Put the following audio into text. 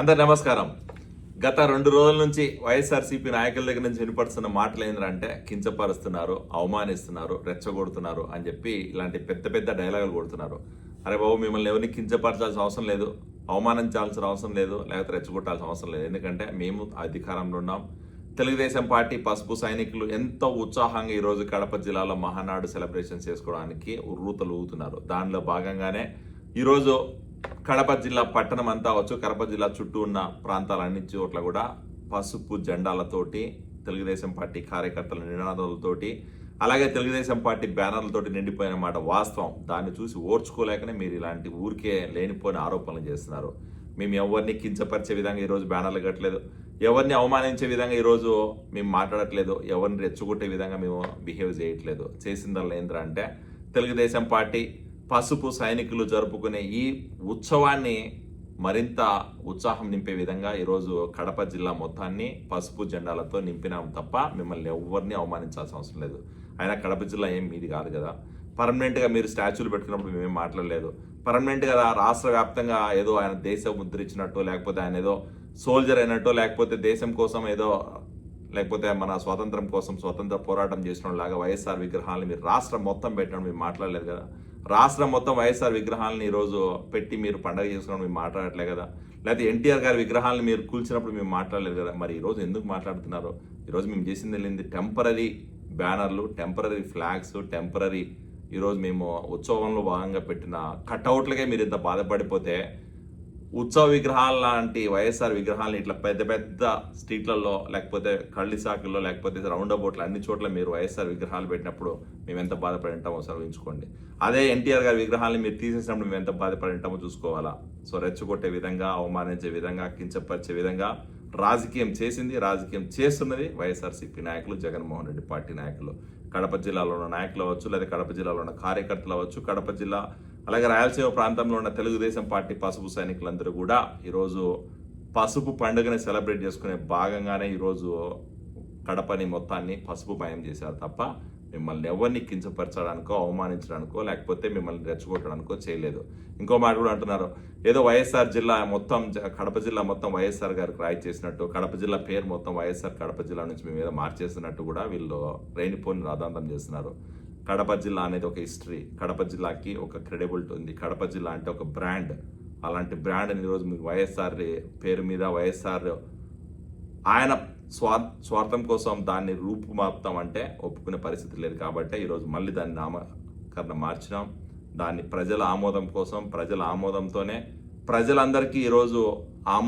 అందరు నమస్కారం. గత రెండు రోజుల నుంచి వైఎస్ఆర్సీపీ నాయకుల దగ్గర నుంచి వినపడుతున్న మాటలు ఏంటంటే కించపరుస్తున్నారు అవమానిస్తున్నారు రెచ్చగొడుతున్నారు అని చెప్పి ఇలాంటి పెద్ద పెద్ద డైలాగులు కొడుతున్నారు. అరే బాబు మిమ్మల్ని ఎవరిని కించపరచాల్సిన అవసరం లేదు అవమానించాల్సిన అవసరం లేదు లేకపోతే రెచ్చగొట్టాల్సిన అవసరం లేదు. ఎందుకంటే మేము అధికారంలో ఉన్నాం. తెలుగుదేశం పార్టీ పసుపు సైనికులు ఎంతో ఉత్సాహంగా ఈరోజు కడప జిల్లాలో మహానాడు సెలబ్రేషన్ చేసుకోవడానికి ఉర్రూతలు ఊగుతున్నారు దానిలో భాగంగానే ఈరోజు కడప జిల్లా పట్టణం అంతా అవచ్చు కడప జిల్లా చుట్టూ ఉన్న ప్రాంతాలన్ని చోట్ల కూడా పసుపు జెండాలతోటి తెలుగుదేశం పార్టీ కార్యకర్తల నినాదాలతోటి అలాగే తెలుగుదేశం పార్టీ బ్యానర్లతోటి నిండిపోయిన మాట వాస్తవం. దాన్ని చూసి ఓర్చుకోలేకనే మీరు ఇలాంటి ఊరికే లేనిపోయిన ఆరోపణలు చేస్తున్నారు. మేము ఎవరిని కించపరిచే విధంగా ఈరోజు బ్యానర్లు కట్టలేదు. ఎవరిని అవమానించే విధంగా ఈరోజు మేము మాట్లాడట్లేదు. ఎవరిని రెచ్చగొట్టే విధంగా మేము బిహేవ్ చేయట్లేదు. చేసిందల్లా ఏంద్ర అంటే తెలుగుదేశం పార్టీ పసుపు సైనికులు జరుపుకునే ఈ ఉత్సవాన్ని మరింత ఉత్సాహం నింపే విధంగా ఈరోజు కడప జిల్లా మొత్తాన్ని పసుపు జెండాలతో నింపినాం తప్ప మిమ్మల్ని ఎవరిని అవమానించాల్సిన అవసరం లేదు. అయినా కడప జిల్లా ఏం మీది కాదు కదా. పర్మనెంట్గా మీరు స్టాచ్యూలు పెట్టుకున్నప్పుడు మేమేం మాట్లాడలేదు. పర్మనెంట్గా రాష్ట్ర వ్యాప్తంగా ఏదో ఆయన దేశ ముద్రించినట్టు లేకపోతే ఆయన ఏదో సోల్జర్ అయినట్టు లేకపోతే దేశం కోసం ఏదో లేకపోతే మన స్వాతంత్రం కోసం స్వతంత్ర పోరాటం చేసిన లాగా వైఎస్ఆర్ విగ్రహాలను మీరు రాష్ట్రం మొత్తం పెట్టడం మీరు మాట్లాడలేదు కదా. రాష్ట్రం మొత్తం వైఎస్ఆర్ విగ్రహాలను ఈరోజు పెట్టి మీరు పండగ చేసుకోవడం మేము మాట్లాడట్లేదు కదా? లేకపోతే ఎన్టీఆర్ గారి విగ్రహాలను మీరు కూల్చినప్పుడు మేము మాట్లాడలేదు కదా? మరి ఈరోజు ఎందుకు మాట్లాడుతున్నారు? ఈరోజు మేము చేసింది వెళ్ళింది టెంపరీ బ్యానర్లు టెంపరీ ఫ్లాగ్స్ టెంపరీ ఈరోజు మేము ఉత్సవంలో భాగంగా పెట్టిన కట్అవుట్లకే మీరు ఇంత బాధపడిపోతే ఉత్సవ విగ్రహాల లాంటి వైఎస్ఆర్ విగ్రహాలని ఇట్లా పెద్ద పెద్ద స్ట్రీట్లలో లేకపోతే కళ్ళిసాకుల్లో లేకపోతే రౌండ్ అబౌట్లు అన్ని చోట్ల మీరు వైఎస్ఆర్ విగ్రహాలు పెట్టినప్పుడు మేము ఎంత బాధపడి ఉంటామో సార్ ఊహించుకోండి. అదే ఎన్టీఆర్ గారి విగ్రహాలను మీరు తీసేసినప్పుడు మేము ఎంత బాధపడి ఉంటామో చూసుకోవాలా. సో రెచ్చగొట్టే విధంగా అవమానించే విధంగా కించపరిచే విధంగా రాజకీయం చేసింది రాజకీయం చేస్తున్నది వైఎస్ఆర్సీపీ నాయకులు జగన్మోహన్ రెడ్డి పార్టీ నాయకులు. కడప జిల్లాలో ఉన్న నాయకులు అవ్వచ్చు లేదా కడప జిల్లాలో ఉన్న కార్యకర్తలు అవ్వచ్చు కడప జిల్లా అలాగే రాయలసీమ ప్రాంతంలో ఉన్న తెలుగుదేశం పార్టీ పసుపు సైనికులందరూ కూడా ఈరోజు పసుపు పండుగని సెలబ్రేట్ చేసుకునే భాగంగానే ఈరోజు కడపని మొత్తాన్ని పసుపు భయం చేశారు తప్ప మిమ్మల్ని ఎవరిని కించపరచడానికో అవమానించడానికో లేకపోతే మిమ్మల్ని రెచ్చగొట్టడానికో చేయలేదు. ఇంకో మాట కూడా అంటున్నారు. ఏదో వైఎస్ఆర్ జిల్లా మొత్తం కడప జిల్లా మొత్తం వైఎస్ఆర్ గారికి రాయి చేసినట్టు కడప జిల్లా పేరు మొత్తం వైఎస్ఆర్ కడప జిల్లా నుంచి మేము ఏదో మార్చేసినట్టు కూడా వీళ్ళు రేణిపోని రాదాంతం చేస్తున్నారు. కడప జిల్లా అనేది ఒక హిస్టరీ. కడప జిల్లాకి ఒక క్రెడిబిలిటీ ఉంది. కడప జిల్లా అంటే ఒక బ్రాండ్. అలాంటి బ్రాండ్ ఈరోజు మీకు వైఎస్ఆర్ పేరు మీద వైఎస్ఆర్ ఆయన స్వార్ స్వార్థం కోసం దాన్ని రూపుమాపుతాం అంటే ఒప్పుకునే పరిస్థితి లేదు కాబట్టి ఈరోజు మళ్ళీ దాన్ని నామకరణ మార్చినాం. దాన్ని ప్రజల ఆమోదం కోసం ప్రజల ఆమోదంతోనే ప్రజలందరికీ ఈరోజు ఆమోదం